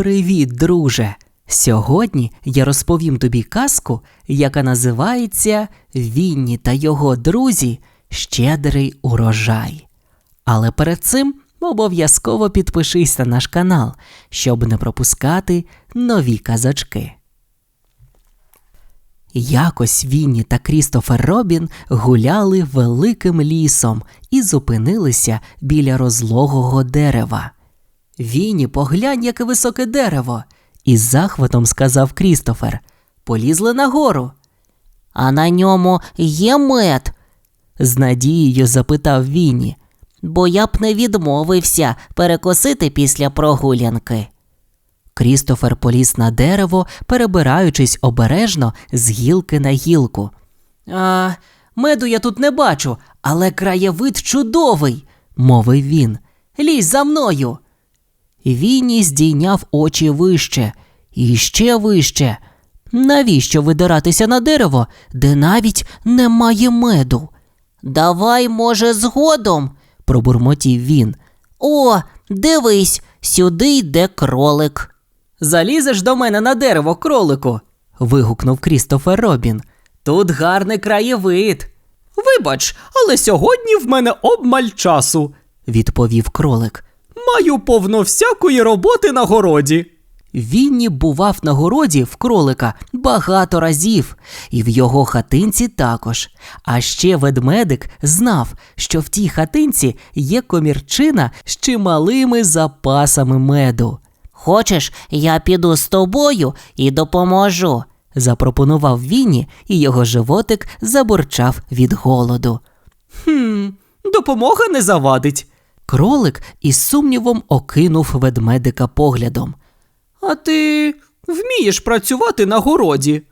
Привіт, друже! Сьогодні я розповім тобі казку, яка називається Вінні та його друзі Щедрий урожай. Але перед цим обов'язково підпишись на наш канал, щоб не пропускати нові казочки. Якось Вінні та Крістофер Робін гуляли великим лісом і зупинилися біля розлогого дерева. Вінні, поглянь, яке високе дерево. із захватом сказав Крістофер. Полізли нагору. А на ньому є мед, З надією запитав Вінні. бо я б не відмовився перекосити після прогулянки. Крістофер поліз на дерево, перебираючись обережно з гілки на гілку. А, меду я тут не бачу, але краєвид чудовий, мовив він. Лізь за мною. Вінні здійняв очі вище і ще вище. Навіщо видиратися на дерево, де навіть немає меду? Давай, може, згодом. пробурмотів він. О, дивись, сюди йде кролик. Залізеш до мене на дерево, кролику. вигукнув Крістофер Робін. Тут гарний краєвид. Вибач, але сьогодні в мене обмаль часу. відповів кролик. Маю повно всякої роботи на городі. Вінні бував на городі в кролика багато разів, і в його хатинці також. А ще ведмедик знав, що в тій хатинці є комірчина з чималими запасами меду. Хочеш, я піду з тобою і допоможу. Запропонував Вінні, і його животик забурчав від голоду. Хм, допомога не завадить. Кролик із сумнівом окинув ведмедика поглядом. А ти вмієш працювати на городі?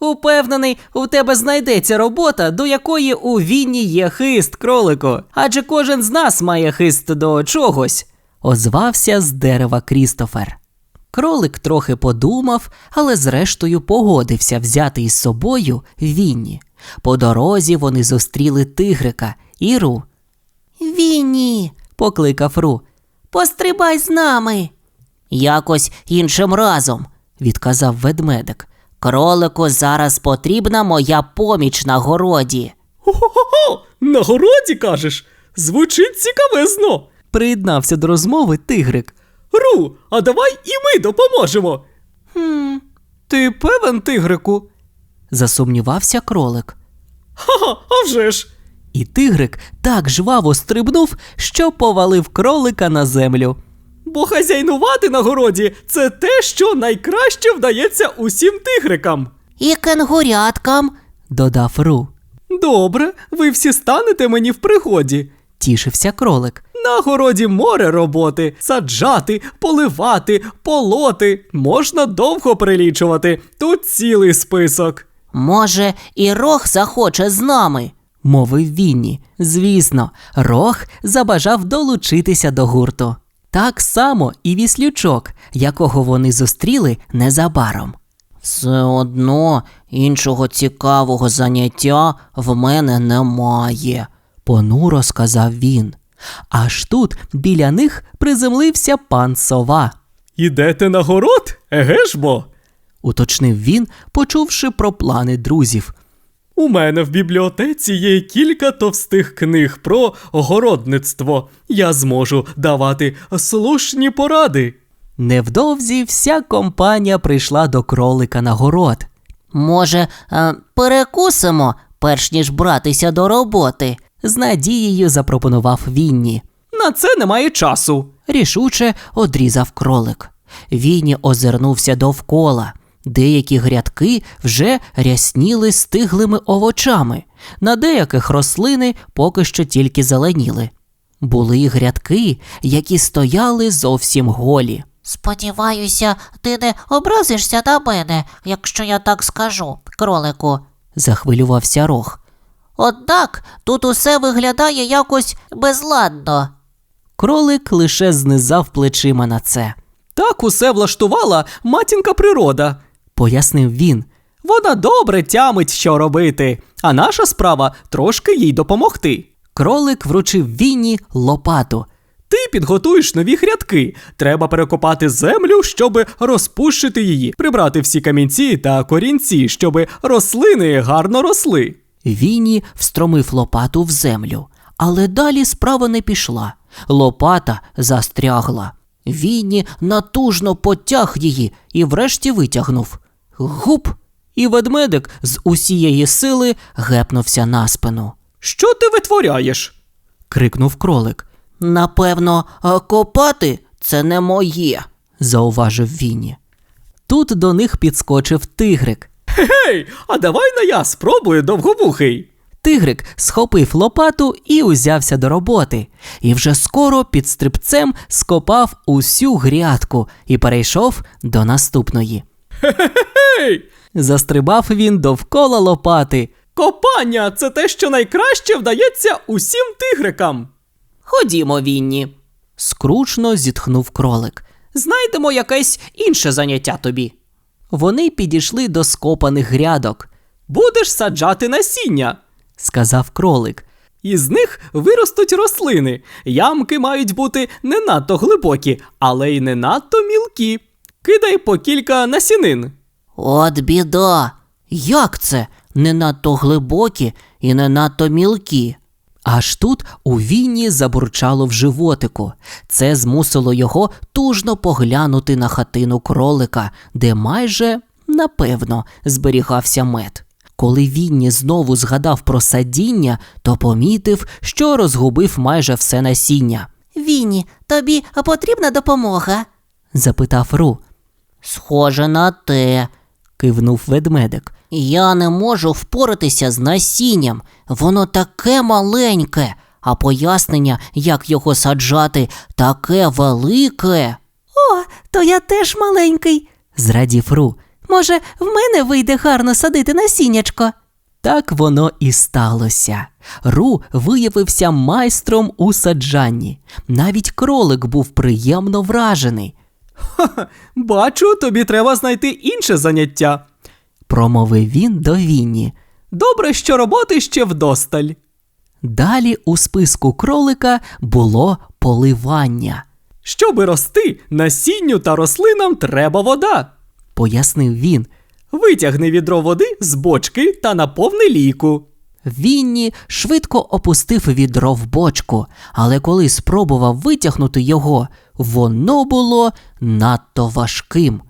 Упевнений, у тебе знайдеться робота, до якої у Вінні є хист, кролику. Адже кожен з нас має хист до чогось, озвався з дерева Крістофер. Кролик трохи подумав, але зрештою погодився взяти із собою Вінні. По дорозі вони зустріли тигрика і Ру. Вінні, Покликав Ру. пострибай з нами. Якось іншим разом, Відказав ведмедик. кролику зараз потрібна моя поміч на городі. Хо-хо-хо! На городі кажеш? Звучить цікавезно. Приєднався до розмови тигрик. Ру, а давай і ми допоможемо. Хм, Ти певен, тигрику? засумнівався кролик. Ха-ха, а вже ж. І тигрик так жваво стрибнув, що повалив кролика на землю. Бо хазяйнувати на городі це те, що найкраще вдається усім тигрикам. І кенгуряткам. Додав Ру. Добре, ви всі станете мені в пригоді. Тішився кролик. На городі море роботи, саджати, поливати, полоти. Можна довго прилічувати. Тут цілий список. Може, і рог захоче з нами. Мовив Вінні. Звісно, Рог забажав долучитися до гурту. Так само і віслючок, якого вони зустріли незабаром. Все одно іншого цікавого заняття в мене немає. Понуро сказав він. Аж тут біля них приземлився пан сова. Ідете на город? Еге ж бо? уточнив він, почувши про плани друзів. У мене в бібліотеці є кілька товстих книг про городництво. Я зможу давати слушні поради. Невдовзі вся компанія прийшла до кролика на город. Може, е, перекусимо, перш ніж братися до роботи. З надією запропонував Вінні. На це немає часу. Рішуче одрізав кролик. Вінні озирнувся довкола. Деякі грядки вже рясніли стиглими овочами, на деяких рослини поки що тільки зеленіли. Були й грядки, які стояли зовсім голі. Сподіваюся, ти не образишся на мене, якщо я так скажу, кролику. Захвилювався рог. Однак тут усе виглядає якось безладно. Кролик лише знизав плечима на це, Так усе влаштувала матінка природа. Пояснив він. Вона добре тямить, що робити, а наша справа трошки їй допомогти. Кролик вручив Вінні лопату. Ти підготуєш нові грядки. Треба перекопати землю, щоб розпущити її, прибрати всі камінці та корінці, щоб рослини гарно росли. Вінні встромив лопату в землю, але далі справа не пішла. Лопата застрягла. Вінні натужно потяг її і врешті витягнув. Гуп! І ведмедик з усієї сили гепнувся на спину. Що ти витворяєш? крикнув кролик. Напевно, копати це не моє, зауважив Вінні. Тут до них підскочив тигрик. Гей, а давай на я спробую довговухий. Тигрик схопив лопату і узявся до роботи, і вже скоро під стрибцем скопав усю грядку і перейшов до наступної. Гей! Застрибав він довкола лопати. Копання це те, що найкраще вдається усім тигрикам. Ходімо, Вінні. Скручно зітхнув кролик. Знайдемо якесь інше заняття тобі. Вони підійшли до скопаних грядок, Будеш саджати насіння. сказав кролик. Із них виростуть рослини. Ямки мають бути не надто глибокі, але й не надто мілкі. Кидай по кілька насінин. От біда. Як це? Не надто глибокі і не надто мілкі. Аж тут у Вінні забурчало в животику. Це змусило його тужно поглянути на хатину кролика, де майже, напевно, зберігався мед. Коли Вінні знову згадав про садіння, то помітив, що розгубив майже все насіння. Вінні, тобі потрібна допомога? запитав Ру. Схоже на те, кивнув ведмедик. Я не можу впоратися з насінням. Воно таке маленьке, а пояснення, як його саджати, таке велике. О, то я теж маленький. зрадів Ру. Може, в мене вийде гарно садити насіннячко? Так воно і сталося. Ру виявився майстром у саджанні. Навіть кролик був приємно вражений. Бачу, тобі треба знайти інше заняття. Промовив він до Вінні. Добре, що роботи ще вдосталь. Далі у списку кролика було поливання, Щоби рости, насінню та рослинам треба вода. пояснив він. Витягни відро води з бочки та наповни лійку. Вінні швидко опустив відро в бочку, але коли спробував витягнути його, воно було надто важким.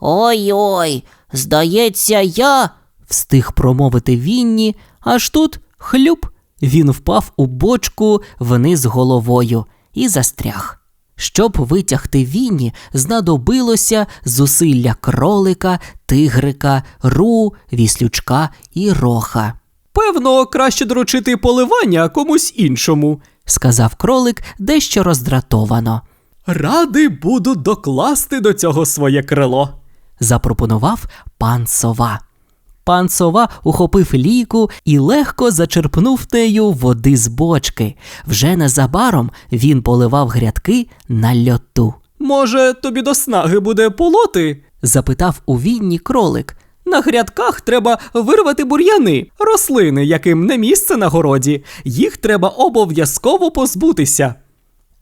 Ой-ой, здається, я. встиг промовити Вінні, аж тут хлюп. Він впав у бочку вниз головою і застряг. Щоб витягти Вінні, знадобилося зусилля кролика, тигрика, ру, віслючка і роха. Певно, краще доручити поливання комусь іншому. сказав кролик дещо роздратовано. Радий буду докласти до цього своє крило. запропонував пан сова. Пан сова ухопив лійку і легко зачерпнув нею води з бочки. Вже незабаром він поливав грядки на льоту. Може, тобі до снаги буде полоти? Запитав у вінні кролик. На грядках треба вирвати бур'яни, рослини, яким не місце на городі. Їх треба обов'язково позбутися.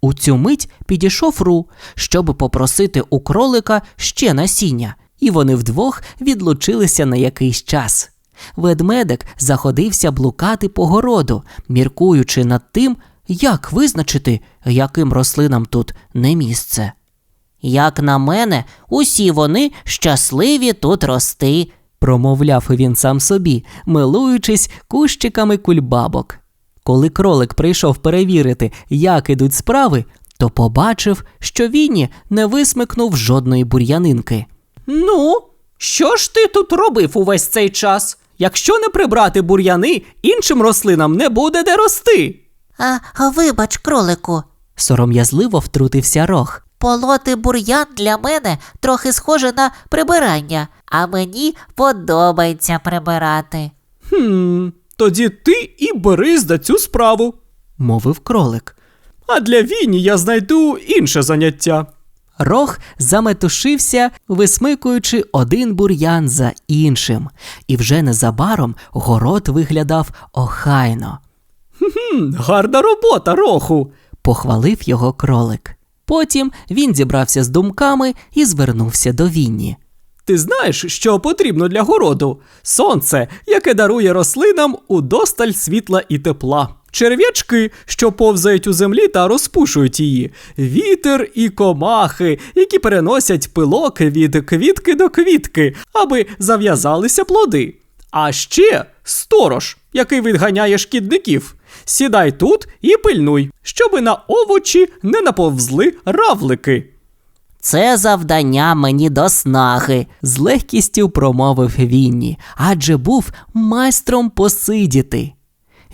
У цю мить підійшов Ру, щоб попросити у кролика ще насіння, і вони вдвох відлучилися на якийсь час. Ведмедик заходився блукати по городу, міркуючи над тим, як визначити, яким рослинам тут не місце. Як на мене, усі вони щасливі тут рости, промовляв він сам собі, милуючись кущиками кульбабок. Коли кролик прийшов перевірити, як ідуть справи, то побачив, що Вінні не висмикнув жодної бур'янинки. Ну, що ж ти тут робив увесь цей час? Якщо не прибрати бур'яни, іншим рослинам не буде де рости. А, вибач, кролику, Сором'язливо втрутився рог. полоти бур'ян для мене трохи схоже на прибирання, а мені подобається прибирати. Хм, тоді ти і берись за цю справу. мовив кролик. А для Віні я знайду інше заняття. Рог заметушився, висмикуючи один бур'ян за іншим, і вже незабаром город виглядав охайно. Хм, гарна робота, Роху. похвалив його кролик. Потім він зібрався з думками і звернувся до Вінні. Ти знаєш, що потрібно для городу? Сонце, яке дарує рослинам удосталь світла і тепла. Черв'ячки, що повзають у землі та розпушують її, вітер і комахи, які переносять пилок від квітки до квітки, аби зав'язалися плоди. А ще сторож, який відганяє шкідників. Сідай тут і пильнуй, щоби на овочі не наповзли равлики. Це завдання мені до снаги, з легкістю промовив Вінні, адже був майстром посидіти.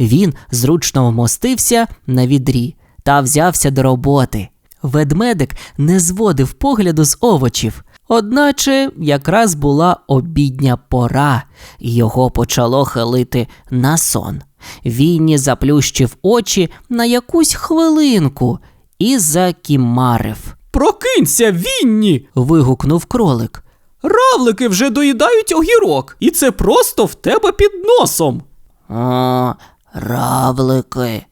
Він зручно вмостився на відрі та взявся до роботи. Ведмедик не зводив погляду з овочів, одначе якраз була обідня пора, і його почало хилити на сон. Вінні заплющив очі на якусь хвилинку і закімарив. Прокинься, Вінні! вигукнув кролик. Равлики вже доїдають огірок, і це просто в тебе під носом. О, равлики.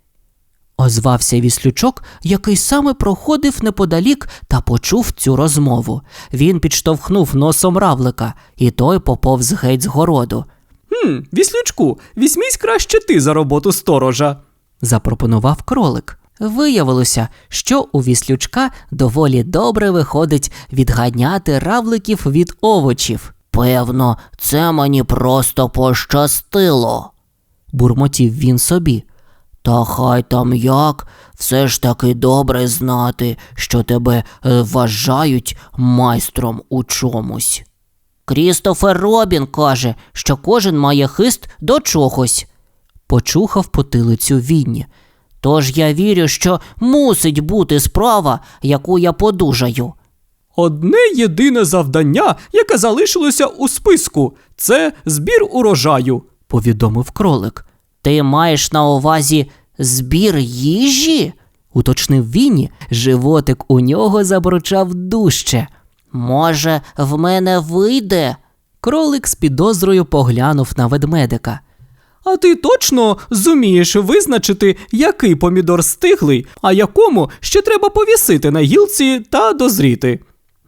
Озвався віслючок, який саме проходив неподалік та почув цю розмову. Він підштовхнув носом равлика, і той поповз геть з городу. Хм, віслючку, візьмись краще ти за роботу сторожа. Запропонував кролик. Виявилося, що у віслючка доволі добре виходить відганяти равликів від овочів. Певно, це мені просто пощастило. Бурмотів він собі. Та хай там як, все ж таки добре знати, що тебе е, вважають майстром у чомусь. Крістофер Робін каже, що кожен має хист до чогось. Почухав потилицю Вінні. Тож я вірю, що мусить бути справа, яку я подужаю. Одне єдине завдання, яке залишилося у списку, це збір урожаю. повідомив кролик. Ти маєш на увазі збір їжі? Уточнив Вінні, животик у нього забручав дужче. Може, в мене вийде? Кролик з підозрою поглянув на ведмедика. А ти точно зумієш визначити, який помідор стиглий, а якому ще треба повісити на гілці та дозріти.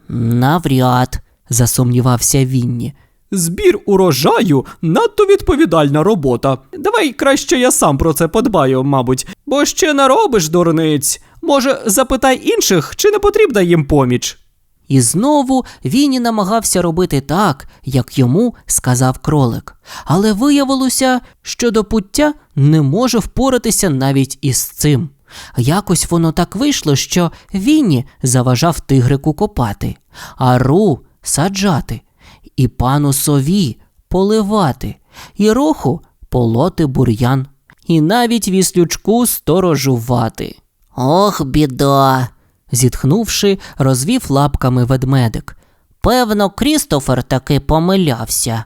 Навряд. засумнівався Вінні. Збір урожаю надто відповідальна робота. Давай краще я сам про це подбаю, мабуть, бо ще наробиш дурниць. Може, запитай інших, чи не потрібна їм поміч. І знову Вінні намагався робити так, як йому сказав кролик. Але виявилося, що до пуття не може впоратися навіть із цим. Якось воно так вийшло, що Вінні заважав тигрику копати, а Ру саджати, і пану сові поливати, і роху полоти бур'ян, і навіть віслючку сторожувати. Ох, біда. Зітхнувши, розвів лапками ведмедик. Певно, Крістофер таки помилявся.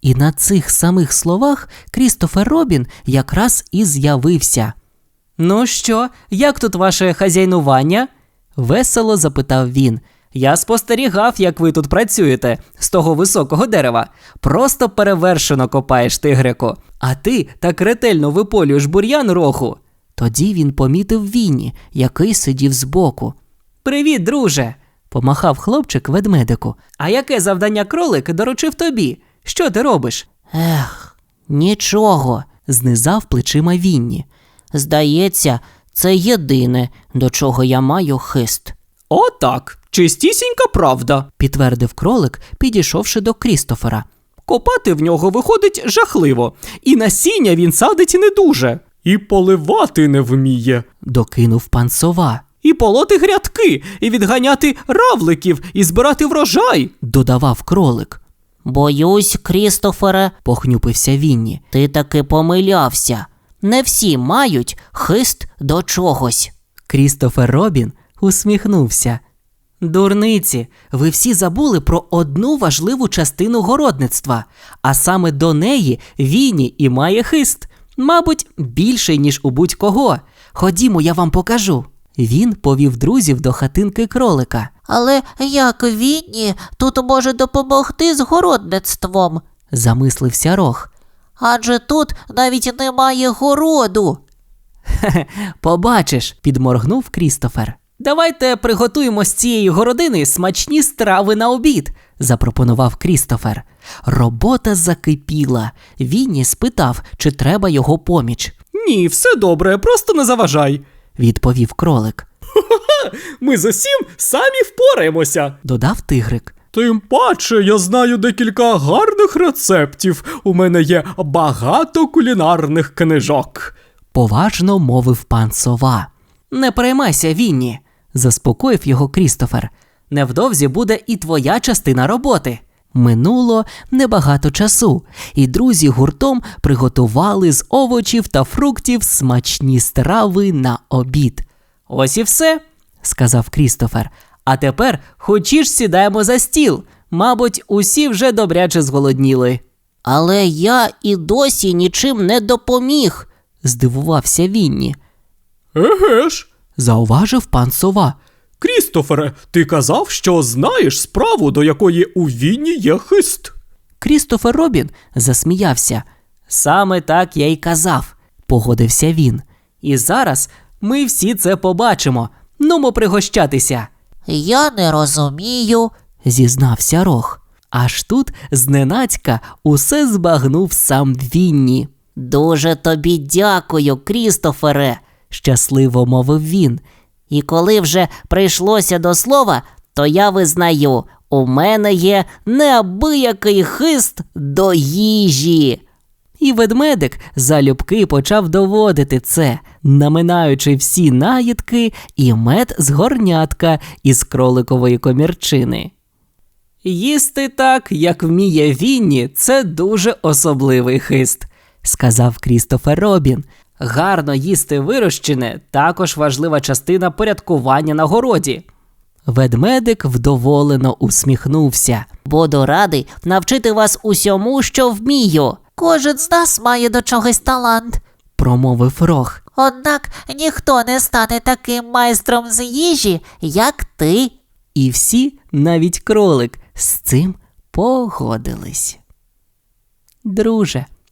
І на цих самих словах Крістофер Робін якраз і з'явився. Ну що, як тут ваше хазяйнування? весело запитав він. Я спостерігав, як ви тут працюєте з того високого дерева. Просто перевершено копаєш тигрику. А ти так ретельно виполюєш бур'ян роху. Тоді він помітив Вінні, який сидів збоку. Привіт, друже. помахав хлопчик ведмедику. А яке завдання кролик доручив тобі? Що ти робиш? Ех, нічого. знизав плечима Вінні. Здається, це єдине, до чого я маю хист. Отак, чистісінька правда. підтвердив кролик, підійшовши до Крістофера. Копати в нього виходить жахливо, і насіння він садить не дуже. І поливати не вміє. Докинув пан сова, І полоти грядки, і відганяти равликів, і збирати врожай. додавав кролик. Боюсь, Крістофере, Похнюпився Вінні. ти таки помилявся. Не всі мають хист до чогось. Крістофер Робін усміхнувся. Дурниці, ви всі забули про одну важливу частину городництва, а саме до неї Вінні і має хист, мабуть, більший, ніж у будь-кого. Ходімо, я вам покажу. Він повів друзів до хатинки кролика. Але як Вінні тут може допомогти з городництвом? Замислився рог. Адже тут навіть немає городу. Хе-хе, побачиш, підморгнув Крістофер. Давайте приготуємо з цієї городини смачні страви на обід, запропонував Крістофер. Робота закипіла. Вінні спитав, чи треба його поміч. Ні, все добре, просто не заважай. Відповів кролик. Ми з усім самі впораємося. Додав тигрик. Тим паче я знаю декілька гарних рецептів. У мене є багато кулінарних книжок. поважно мовив пан сова. Не переймайся, Вінні, заспокоїв його Крістофер. Невдовзі буде і твоя частина роботи. Минуло небагато часу, і друзі гуртом приготували з овочів та фруктів смачні страви на обід. Ось і все, сказав Крістофер. А тепер хочеш сідаємо за стіл. Мабуть, усі вже добряче зголодніли. Але я і досі нічим не допоміг. Здивувався Вінні. Еге ж. Зауважив пан сова. Крістофере, ти казав, що знаєш справу, до якої у Вінні є хист. Крістофер Робін засміявся. Саме так я й казав, погодився він. І зараз ми всі це побачимо. Нумо пригощатися, Я не розумію. зізнався Рох. Аж тут зненацька усе збагнув сам Вінні. Дуже тобі дякую, Крістофере. Щасливо мовив він. І коли вже прийшлося до слова, то я визнаю, у мене є неабиякий хист до їжі. І ведмедик залюбки почав доводити це, наминаючи всі наїдки і мед з горнятка із кроликової комірчини. Їсти так, як вміє Вінні, це дуже особливий хист, сказав Крістофер Робін. Гарно їсти вирощене також важлива частина порядкування на городі. Ведмедик вдоволено усміхнувся. Буду радий навчити вас усьому, що вмію. Кожен з нас має до чогось талант. Промовив рог. Однак ніхто не стане таким майстром з їжі, як ти. І всі, навіть кролик, з цим погодились. Друже,